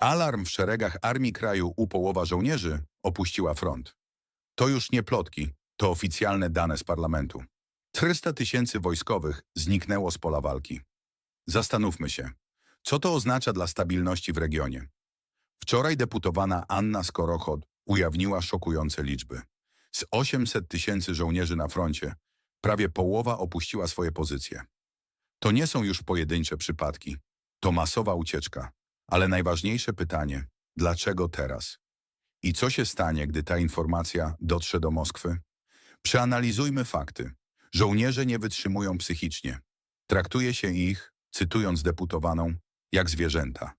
Alarm w szeregach armii kraju u połowa żołnierzy opuściła front. To już nie plotki, to oficjalne dane z parlamentu. 400 tysięcy wojskowych zniknęło z pola walki. Zastanówmy się, co to oznacza dla stabilności w regionie. Wczoraj deputowana Anna Skorochod ujawniła szokujące liczby. Z 800 tysięcy żołnierzy na froncie, prawie połowa opuściła swoje pozycje. To nie są już pojedyncze przypadki, to masowa ucieczka. Ale najważniejsze pytanie, dlaczego teraz? I co się stanie, gdy ta informacja dotrze do Moskwy? Przeanalizujmy fakty. Żołnierze nie wytrzymują psychicznie. Traktuje się ich, cytując deputowaną, jak zwierzęta.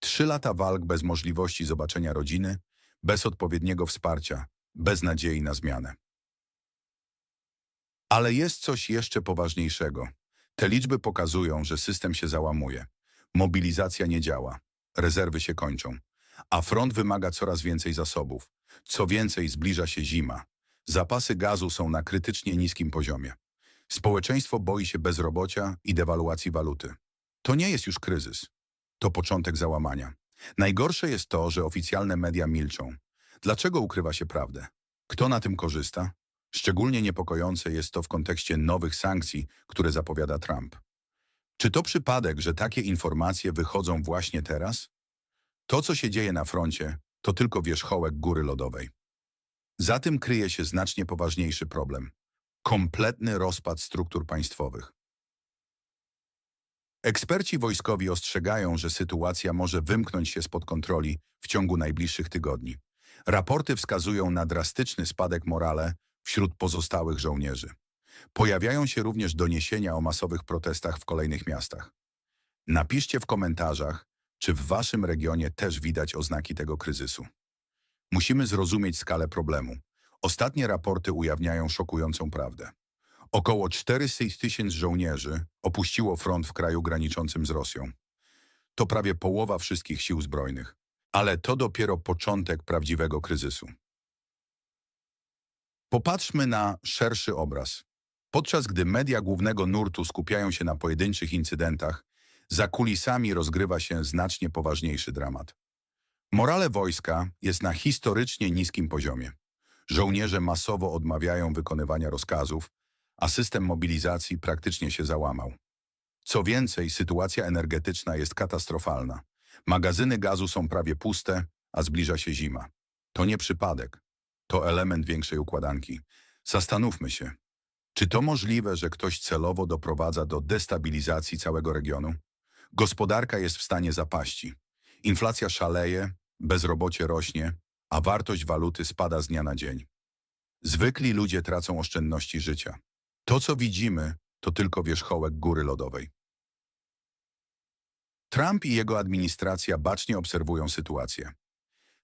Trzy lata walk bez możliwości zobaczenia rodziny, bez odpowiedniego wsparcia, bez nadziei na zmianę. Ale jest coś jeszcze poważniejszego. Te liczby pokazują, że system się załamuje. Mobilizacja nie działa, rezerwy się kończą, a front wymaga coraz więcej zasobów. Co więcej, zbliża się zima. Zapasy gazu są na krytycznie niskim poziomie. Społeczeństwo boi się bezrobocia i dewaluacji waluty. To nie jest już kryzys. To początek załamania. Najgorsze jest to, że oficjalne media milczą. Dlaczego ukrywa się prawdę? Kto na tym korzysta? Szczególnie niepokojące jest to w kontekście nowych sankcji, które zapowiada Trump. Czy to przypadek, że takie informacje wychodzą właśnie teraz? To, co się dzieje na froncie, to tylko wierzchołek góry lodowej. Za tym kryje się znacznie poważniejszy problem. Kompletny rozpad struktur państwowych. Eksperci wojskowi ostrzegają, że sytuacja może wymknąć się spod kontroli w ciągu najbliższych tygodni. Raporty wskazują na drastyczny spadek morale wśród pozostałych żołnierzy. Pojawiają się również doniesienia o masowych protestach w kolejnych miastach. Napiszcie w komentarzach, czy w waszym regionie też widać oznaki tego kryzysu. Musimy zrozumieć skalę problemu. Ostatnie raporty ujawniają szokującą prawdę. Około 400 tysięcy żołnierzy opuściło front w kraju graniczącym z Rosją. To prawie połowa wszystkich sił zbrojnych. Ale to dopiero początek prawdziwego kryzysu. Popatrzmy na szerszy obraz. Podczas gdy media głównego nurtu skupiają się na pojedynczych incydentach, za kulisami rozgrywa się znacznie poważniejszy dramat. Morale wojska jest na historycznie niskim poziomie. Żołnierze masowo odmawiają wykonywania rozkazów, a system mobilizacji praktycznie się załamał. Co więcej, sytuacja energetyczna jest katastrofalna. Magazyny gazu są prawie puste, a zbliża się zima. To nie przypadek. To element większej układanki. Zastanówmy się, czy to możliwe, że ktoś celowo doprowadza do destabilizacji całego regionu? Gospodarka jest w stanie zapaści. Inflacja szaleje, bezrobocie rośnie, a wartość waluty spada z dnia na dzień. Zwykli ludzie tracą oszczędności życia. To, co widzimy, to tylko wierzchołek góry lodowej. Trump i jego administracja bacznie obserwują sytuację.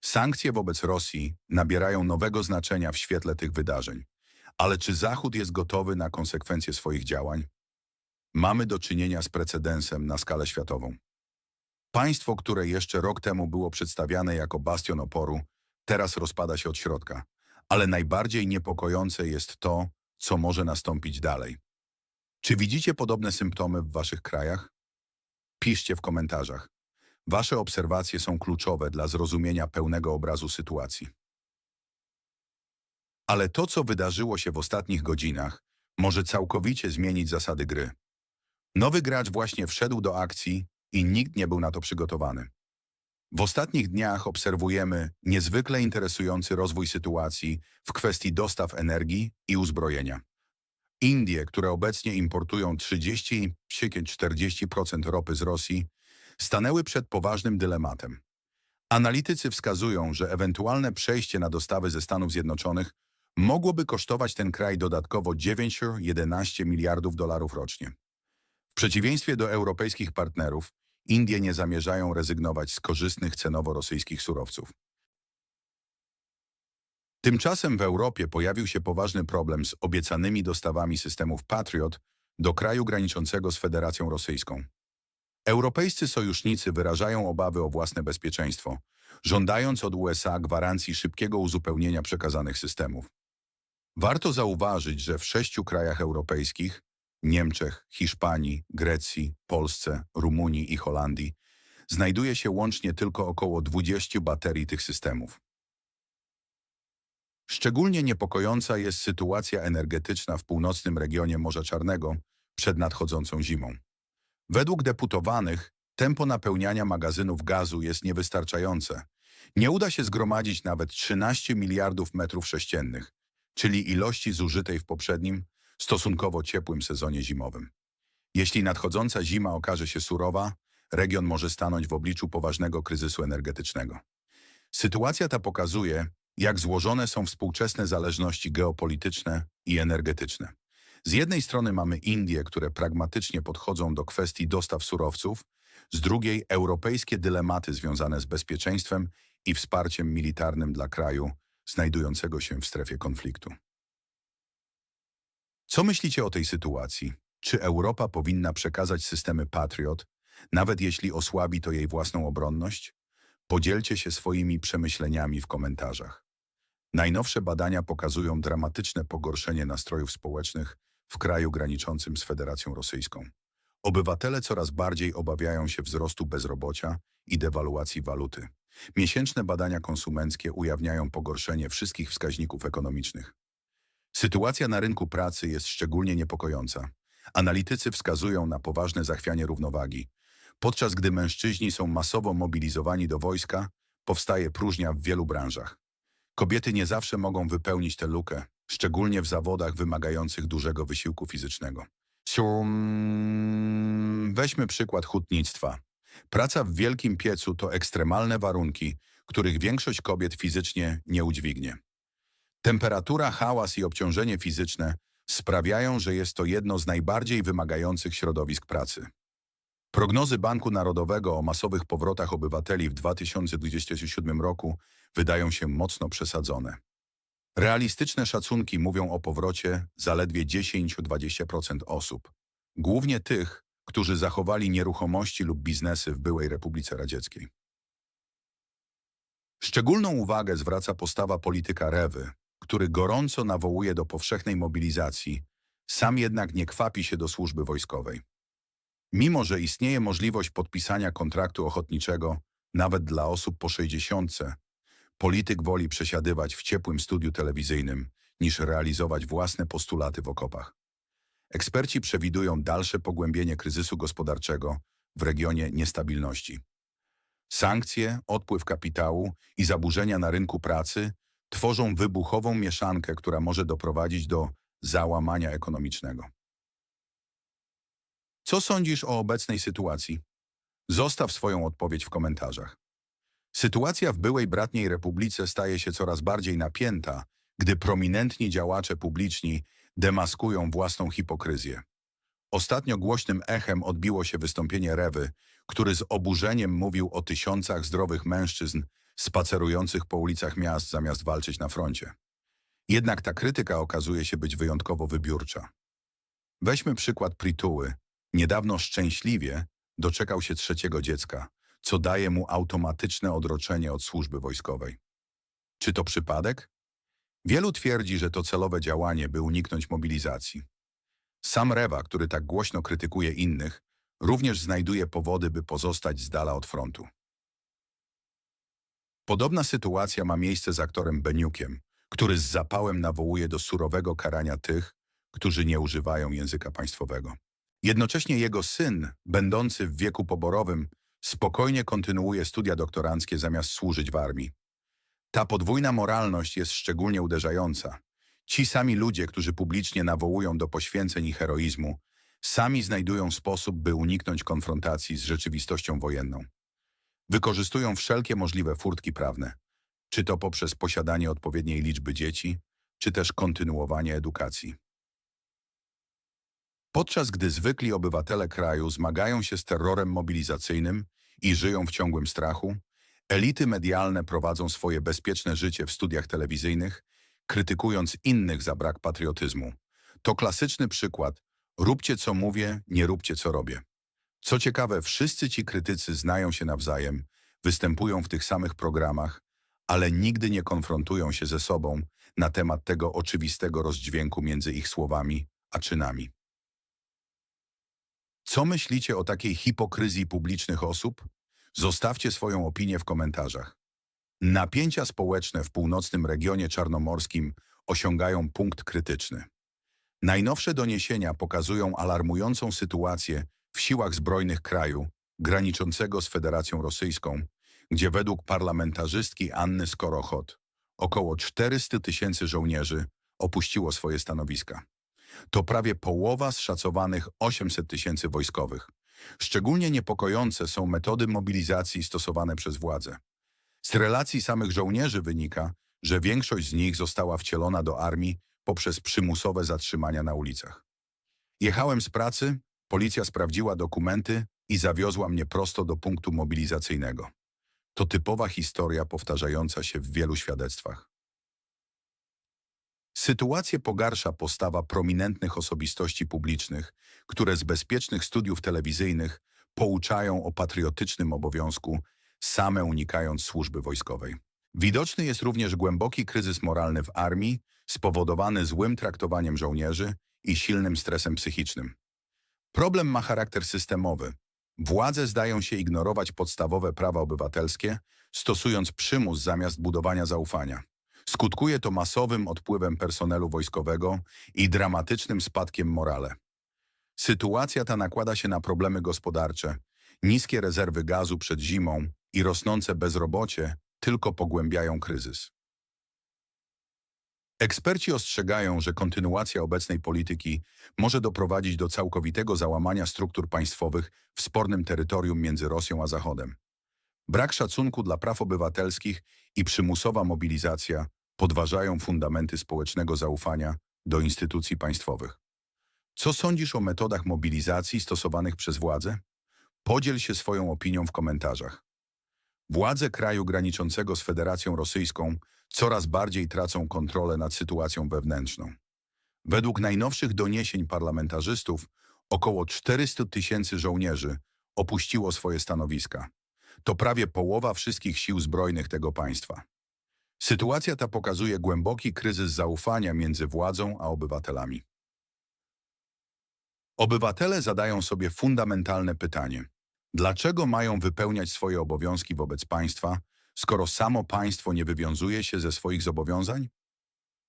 Sankcje wobec Rosji nabierają nowego znaczenia w świetle tych wydarzeń. Ale czy Zachód jest gotowy na konsekwencje swoich działań? Mamy do czynienia z precedensem na skalę światową. Państwo, które jeszcze rok temu było przedstawiane jako bastion oporu, teraz rozpada się od środka. Ale najbardziej niepokojące jest to, co może nastąpić dalej. Czy widzicie podobne symptomy w waszych krajach? Piszcie w komentarzach. Wasze obserwacje są kluczowe dla zrozumienia pełnego obrazu sytuacji. Ale to, co wydarzyło się w ostatnich godzinach, może całkowicie zmienić zasady gry. Nowy gracz właśnie wszedł do akcji i nikt nie był na to przygotowany. W ostatnich dniach obserwujemy niezwykle interesujący rozwój sytuacji w kwestii dostaw energii i uzbrojenia. Indie, które obecnie importują 30-40% ropy z Rosji, stanęły przed poważnym dylematem. Analitycy wskazują, że ewentualne przejście na dostawy ze Stanów Zjednoczonych mogłoby kosztować ten kraj dodatkowo 9-11 miliardów dolarów rocznie. W przeciwieństwie do europejskich partnerów, Indie nie zamierzają rezygnować z korzystnych cenowo rosyjskich surowców. Tymczasem w Europie pojawił się poważny problem z obiecanymi dostawami systemów Patriot do kraju graniczącego z Federacją Rosyjską. Europejscy sojusznicy wyrażają obawy o własne bezpieczeństwo, żądając od USA gwarancji szybkiego uzupełnienia przekazanych systemów. Warto zauważyć, że w sześciu krajach europejskich Niemczech, Hiszpanii, Grecji, Polsce, Rumunii i Holandii znajduje się łącznie tylko około 20 baterii tych systemów. Szczególnie niepokojąca jest sytuacja energetyczna w północnym regionie Morza Czarnego przed nadchodzącą zimą. Według deputowanych tempo napełniania magazynów gazu jest niewystarczające. Nie uda się zgromadzić nawet 13 miliardów metrów sześciennych, czyli ilości zużytej w poprzednim, stosunkowo ciepłym sezonie zimowym. Jeśli nadchodząca zima okaże się surowa, region może stanąć w obliczu poważnego kryzysu energetycznego. Sytuacja ta pokazuje, jak złożone są współczesne zależności geopolityczne i energetyczne. Z jednej strony mamy Indie, które pragmatycznie podchodzą do kwestii dostaw surowców, z drugiej europejskie dylematy związane z bezpieczeństwem i wsparciem militarnym dla kraju znajdującego się w strefie konfliktu. Co myślicie o tej sytuacji? Czy Europa powinna przekazać systemy Patriot, nawet jeśli osłabi to jej własną obronność? Podzielcie się swoimi przemyśleniami w komentarzach. Najnowsze badania pokazują dramatyczne pogorszenie nastrojów społecznych w kraju graniczącym z Federacją Rosyjską. Obywatele coraz bardziej obawiają się wzrostu bezrobocia i dewaluacji waluty. Miesięczne badania konsumenckie ujawniają pogorszenie wszystkich wskaźników ekonomicznych. Sytuacja na rynku pracy jest szczególnie niepokojąca. Analitycy wskazują na poważne zachwianie równowagi. Podczas gdy mężczyźni są masowo mobilizowani do wojska, powstaje próżnia w wielu branżach. Kobiety nie zawsze mogą wypełnić tę lukę, szczególnie w zawodach wymagających dużego wysiłku fizycznego. Cium. Weźmy przykład hutnictwa. Praca w wielkim piecu to ekstremalne warunki, których większość kobiet fizycznie nie udźwignie. Temperatura, hałas i obciążenie fizyczne sprawiają, że jest to jedno z najbardziej wymagających środowisk pracy. Prognozy Banku Narodowego o masowych powrotach obywateli w 2027 roku wydają się mocno przesadzone. Realistyczne szacunki mówią o powrocie zaledwie 10-20% osób, głównie tych, którzy zachowali nieruchomości lub biznesy w byłej Republice Radzieckiej. Szczególną uwagę zwraca postawa polityka Rewy, który gorąco nawołuje do powszechnej mobilizacji, sam jednak nie kwapi się do służby wojskowej. Mimo, że istnieje możliwość podpisania kontraktu ochotniczego nawet dla osób po 60, polityk woli przesiadywać w ciepłym studiu telewizyjnym niż realizować własne postulaty w okopach. Eksperci przewidują dalsze pogłębienie kryzysu gospodarczego w regionie niestabilności. Sankcje, odpływ kapitału i zaburzenia na rynku pracy tworzą wybuchową mieszankę, która może doprowadzić do załamania ekonomicznego. Co sądzisz o obecnej sytuacji? Zostaw swoją odpowiedź w komentarzach. Sytuacja w byłej bratniej republice staje się coraz bardziej napięta, gdy prominentni działacze publiczni demaskują własną hipokryzję. Ostatnio głośnym echem odbiło się wystąpienie Rewy, który z oburzeniem mówił o tysiącach zdrowych mężczyzn spacerujących po ulicach miast zamiast walczyć na froncie. Jednak ta krytyka okazuje się być wyjątkowo wybiórcza. Weźmy przykład Prituły. Niedawno szczęśliwie doczekał się trzeciego dziecka, co daje mu automatyczne odroczenie od służby wojskowej. Czy to przypadek? Wielu twierdzi, że to celowe działanie, by uniknąć mobilizacji. Sam Rewa, który tak głośno krytykuje innych, również znajduje powody, by pozostać z dala od frontu. Podobna sytuacja ma miejsce z aktorem Beniukiem, który z zapałem nawołuje do surowego karania tych, którzy nie używają języka państwowego. Jednocześnie jego syn, będący w wieku poborowym, spokojnie kontynuuje studia doktoranckie zamiast służyć w armii. Ta podwójna moralność jest szczególnie uderzająca. Ci sami ludzie, którzy publicznie nawołują do poświęceń i heroizmu, sami znajdują sposób, by uniknąć konfrontacji z rzeczywistością wojenną. Wykorzystują wszelkie możliwe furtki prawne, czy to poprzez posiadanie odpowiedniej liczby dzieci, czy też kontynuowanie edukacji. Podczas gdy zwykli obywatele kraju zmagają się z terrorem mobilizacyjnym i żyją w ciągłym strachu, elity medialne prowadzą swoje bezpieczne życie w studiach telewizyjnych, krytykując innych za brak patriotyzmu. To klasyczny przykład róbcie co mówię, nie róbcie co robię. Co ciekawe, wszyscy ci krytycy znają się nawzajem, występują w tych samych programach, ale nigdy nie konfrontują się ze sobą na temat tego oczywistego rozdźwięku między ich słowami a czynami. Co myślicie o takiej hipokryzji publicznych osób? Zostawcie swoją opinię w komentarzach. Napięcia społeczne w północnym regionie czarnomorskim osiągają punkt krytyczny. Najnowsze doniesienia pokazują alarmującą sytuację w siłach zbrojnych kraju graniczącego z Federacją Rosyjską, gdzie według parlamentarzystki Anny Skorochot około 400 tysięcy żołnierzy opuściło swoje stanowiska. To prawie połowa z szacowanych 800 tysięcy wojskowych. Szczególnie niepokojące są metody mobilizacji stosowane przez władze. Z relacji samych żołnierzy wynika, że większość z nich została wcielona do armii poprzez przymusowe zatrzymania na ulicach. Jechałem z pracy, policja sprawdziła dokumenty i zawiozła mnie prosto do punktu mobilizacyjnego. To typowa historia powtarzająca się w wielu świadectwach. Sytuację pogarsza postawa prominentnych osobistości publicznych, które z bezpiecznych studiów telewizyjnych pouczają o patriotycznym obowiązku, same unikając służby wojskowej. Widoczny jest również głęboki kryzys moralny w armii, spowodowany złym traktowaniem żołnierzy i silnym stresem psychicznym. Problem ma charakter systemowy. Władze zdają się ignorować podstawowe prawa obywatelskie, stosując przymus zamiast budowania zaufania. Skutkuje to masowym odpływem personelu wojskowego i dramatycznym spadkiem morale. Sytuacja ta nakłada się na problemy gospodarcze. Niskie rezerwy gazu przed zimą i rosnące bezrobocie tylko pogłębiają kryzys. Eksperci ostrzegają, że kontynuacja obecnej polityki może doprowadzić do całkowitego załamania struktur państwowych w spornym terytorium między Rosją a Zachodem. Brak szacunku dla praw obywatelskich i przymusowa mobilizacja podważają fundamenty społecznego zaufania do instytucji państwowych. Co sądzisz o metodach mobilizacji stosowanych przez władze? Podziel się swoją opinią w komentarzach. Władze kraju graniczącego z Federacją Rosyjską coraz bardziej tracą kontrolę nad sytuacją wewnętrzną. Według najnowszych doniesień parlamentarzystów około 400 tysięcy żołnierzy opuściło swoje stanowiska. To prawie połowa wszystkich sił zbrojnych tego państwa. Sytuacja ta pokazuje głęboki kryzys zaufania między władzą a obywatelami. Obywatele zadają sobie fundamentalne pytanie. Dlaczego mają wypełniać swoje obowiązki wobec państwa, skoro samo państwo nie wywiązuje się ze swoich zobowiązań?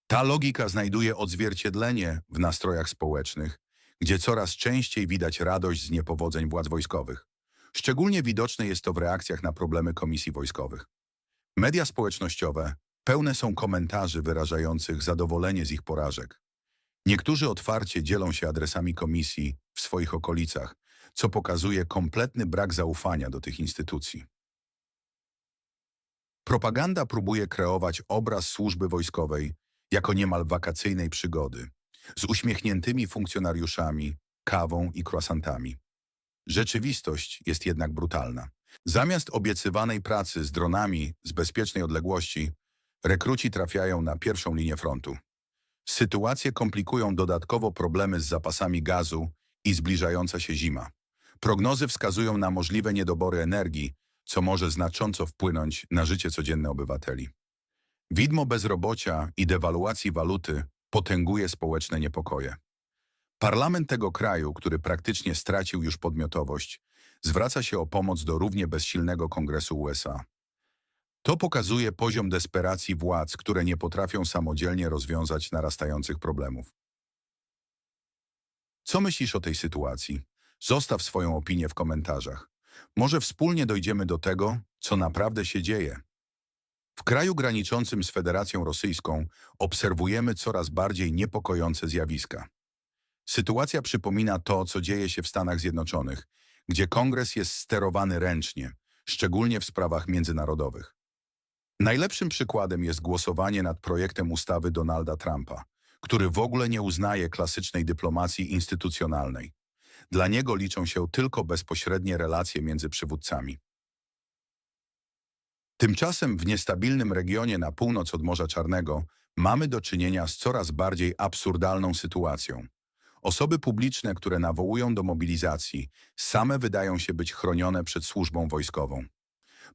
Ta logika znajduje odzwierciedlenie w nastrojach społecznych, gdzie coraz częściej widać radość z niepowodzeń władz wojskowych. Szczególnie widoczne jest to w reakcjach na problemy komisji wojskowych. Media społecznościowe pełne są komentarzy wyrażających zadowolenie z ich porażek. Niektórzy otwarcie dzielą się adresami komisji w swoich okolicach, co pokazuje kompletny brak zaufania do tych instytucji. Propaganda próbuje kreować obraz służby wojskowej jako niemal wakacyjnej przygody, z uśmiechniętymi funkcjonariuszami, kawą i croissantami. Rzeczywistość jest jednak brutalna. Zamiast obiecywanej pracy z dronami z bezpiecznej odległości, rekruci trafiają na pierwszą linię frontu. Sytuację komplikują dodatkowo problemy z zapasami gazu i zbliżająca się zima. Prognozy wskazują na możliwe niedobory energii, co może znacząco wpłynąć na życie codzienne obywateli. Widmo bezrobocia i dewaluacji waluty potęguje społeczne niepokoje. Parlament tego kraju, który praktycznie stracił już podmiotowość, zwraca się o pomoc do równie bezsilnego Kongresu USA. To pokazuje poziom desperacji władz, które nie potrafią samodzielnie rozwiązać narastających problemów. Co myślisz o tej sytuacji? Zostaw swoją opinię w komentarzach. Może wspólnie dojdziemy do tego, co naprawdę się dzieje. W kraju graniczącym z Federacją Rosyjską obserwujemy coraz bardziej niepokojące zjawiska. Sytuacja przypomina to, co dzieje się w Stanach Zjednoczonych, gdzie kongres jest sterowany ręcznie, szczególnie w sprawach międzynarodowych. Najlepszym przykładem jest głosowanie nad projektem ustawy Donalda Trumpa, który w ogóle nie uznaje klasycznej dyplomacji instytucjonalnej. Dla niego liczą się tylko bezpośrednie relacje między przywódcami. Tymczasem w niestabilnym regionie na północ od Morza Czarnego mamy do czynienia z coraz bardziej absurdalną sytuacją. Osoby publiczne, które nawołują do mobilizacji, same wydają się być chronione przed służbą wojskową.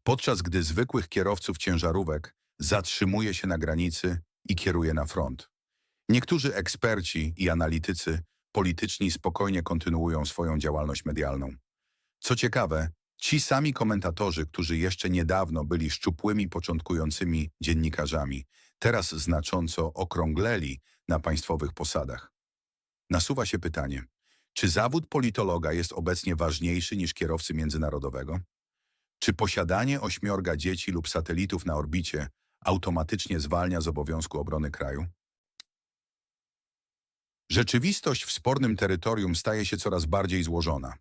Podczas gdy zwykłych kierowców ciężarówek zatrzymuje się na granicy i kieruje na front. Niektórzy eksperci i analitycy polityczni spokojnie kontynuują swoją działalność medialną. Co ciekawe, Ci sami komentatorzy, którzy jeszcze niedawno byli szczupłymi, początkującymi dziennikarzami, teraz znacząco okrągleli na państwowych posadach. Nasuwa się pytanie, czy zawód politologa jest obecnie ważniejszy niż kierowcy międzynarodowego? Czy posiadanie ośmiorga dzieci lub satelitów na orbicie automatycznie zwalnia z obowiązku obrony kraju? Rzeczywistość w spornym terytorium staje się coraz bardziej złożona.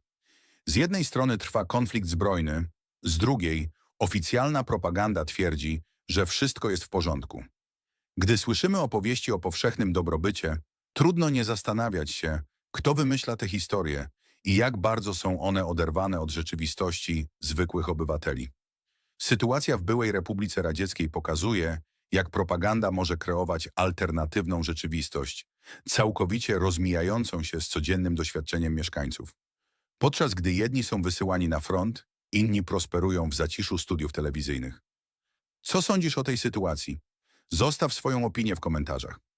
Z jednej strony trwa konflikt zbrojny, z drugiej oficjalna propaganda twierdzi, że wszystko jest w porządku. Gdy słyszymy opowieści o powszechnym dobrobycie, trudno nie zastanawiać się, kto wymyśla te historie i jak bardzo są one oderwane od rzeczywistości zwykłych obywateli. Sytuacja w byłej Republice Radzieckiej pokazuje, jak propaganda może kreować alternatywną rzeczywistość, całkowicie rozmijającą się z codziennym doświadczeniem mieszkańców. Podczas gdy jedni są wysyłani na front, inni prosperują w zaciszu studiów telewizyjnych. Co sądzisz o tej sytuacji? Zostaw swoją opinię w komentarzach.